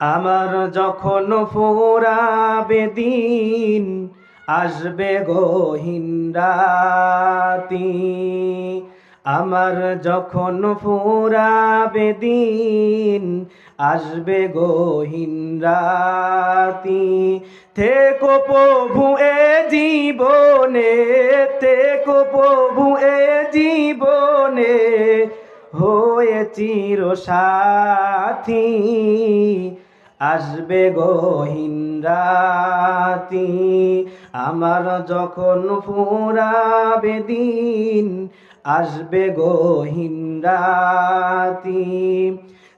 আমার যখন ফোরাবে দিন, আসবে গহীন রাতি আমার যখন ফোরাবে দিন, আসবে গহীন রাতি থেকো প্রভু এ জীবনে, থেকো প্রভু এ জীবনে, হয়ে চির সাথী আসবে গহীন রাতি। আমার যখন ফুরাবে দিন, আসবে গহীন রাতি।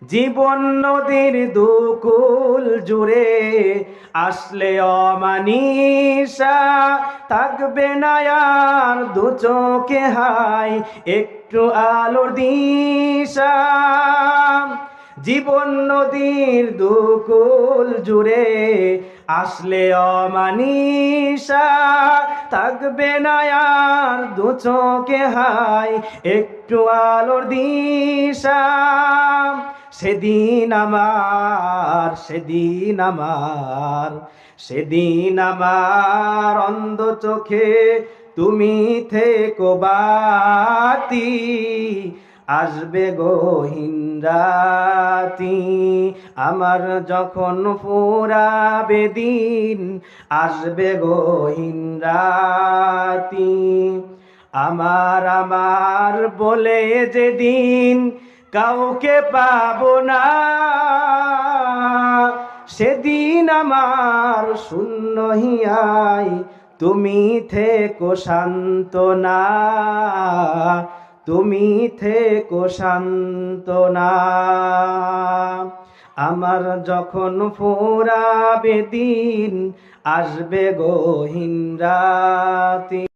জীবন নদীর দুকুল জুড়ে আসলে অমানিসা। থাকবে না আর দু চোখে হাই, একটু আলোর দিশা। জীবন নদীর দুকুল জুড়ে আসলে অমানিসা। থাকবে না আর দু চোখে হাই, একটু আলোর দিশা। সেদিন আমার সেদিন আমার সেদিন আমার অন্ধ চোখে তুমি থেকো বাতি। আসবে গহীন রাতি আমার যখন ফুরাবে দিন, আসবে গহীন রাতি। আমার আমার বলে যেদিন কাউকে পাবো না, সেদিন আমার শূন্য হিয়াই তুমি থেকো শান্ত না। তুমি থেকো শান্ত না আমার যখন ফোরাবে দিন আসবে গহীন রাতি।